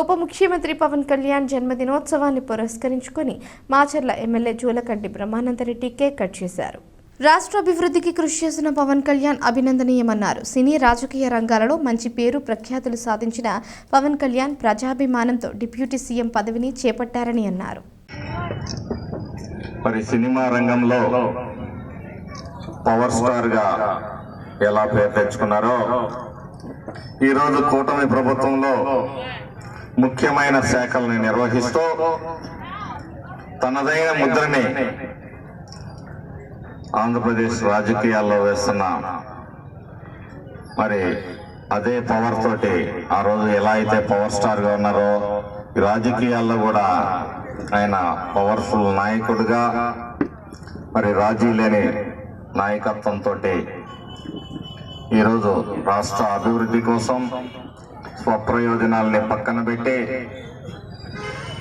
ఉప ముఖ్యమంత్రి పవన్ కళ్యాణ్ జన్మదినోత్సవాన్ని పురస్కరించుకొని Macherla MLA Julakanti Brahmananda Reddy cake cut చేశారు. రాష్ట్ర అభివృద్ధికి కృషి చేసిన పవన్ కళ్యాణ్ అభినందనీయమన్నారు. సినీ రాజకీయ రంగాలలో మంచి పేరు ప్రఖ్యాతులు సాధించిన పవన్ కళ్యాణ్ ప్రజాభిమానంతో డిప్యూటీ సీఎం పదవిని చేపట్టారని అన్నారు. మరి సినిమా రంగంలో పవర్ స్టార్గా ఎలా పేరు తెచ్చుకున్నారో ఈరోజు కూటమి ప్రభుత్వంలో ముఖ్యమైన శాఖల్ని నిర్వహిస్తూ తనదైన ముద్రని ఆంధ్రప్రదేశ్ రాజకీయాల్లో వేస్తున్న మరి అదే పవర్ తోటి ఆ రోజు ఎలా అయితే పవర్ స్టార్గా ఉన్నారో రాజకీయాల్లో కూడా ఆయన పవర్ఫుల్ నాయకుడిగా మరి రాజీ లేని నాయకత్వంతో ఈరోజు రాష్ట్ర అభివృద్ధి కోసం స్వప్రయోజనాల్ని పక్కన పెట్టి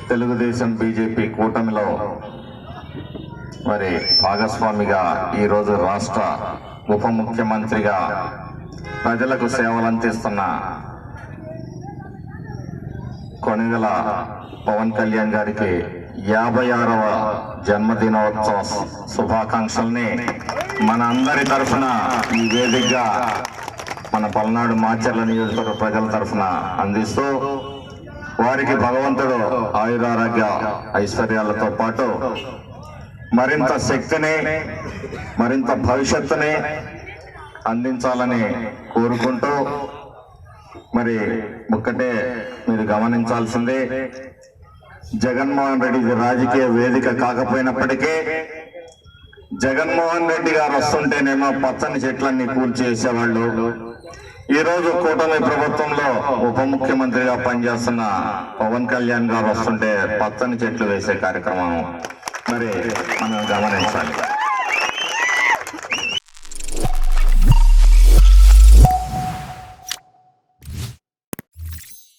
తెలుగుదేశం బీజేపీ కూటమిలో మరి భాగస్వామిగా ఈరోజు రాష్ట్ర ఉప ముఖ్యమంత్రిగా ప్రజలకు సేవలు అందిస్తున్న కొనిదల పవన్ కళ్యాణ్ గారికి యాభై ఆరవ జన్మదినోత్సవ శుభాకాంక్షల్ని మన అందరి తరఫున ఈ వేదికగా మన పల్నాడు మాచర్ల నియోజకవర్గ ప్రజల తరఫున అందిస్తూ వారికి భగవంతుడు ఆయురారోగ్య ఐశ్వర్యాలతో పాటు మరింత శక్తిని మరింత భవిష్యత్తుని అందించాలని కోరుకుంటూ మరి ఒక్కటే మీరు గమనించాల్సిందే జగన్మోహన్ రెడ్డి రాజకీయ వేదిక కాకపోయినప్పటికీ జగన్మోహన్ రెడ్డి గారు వస్తుంటేనేమో పచ్చని చెట్లన్నీ కూల్చేసేవాళ్ళు ఈ రోజు కూటమి ప్రభుత్వంలో ఉప ముఖ్యమంత్రిగా పనిచేస్తున్న పవన్ కళ్యాణ్ గారు వస్తుంటే పచ్చని చెట్లు వేసే కార్యక్రమం మరి మనం గమనించాలి.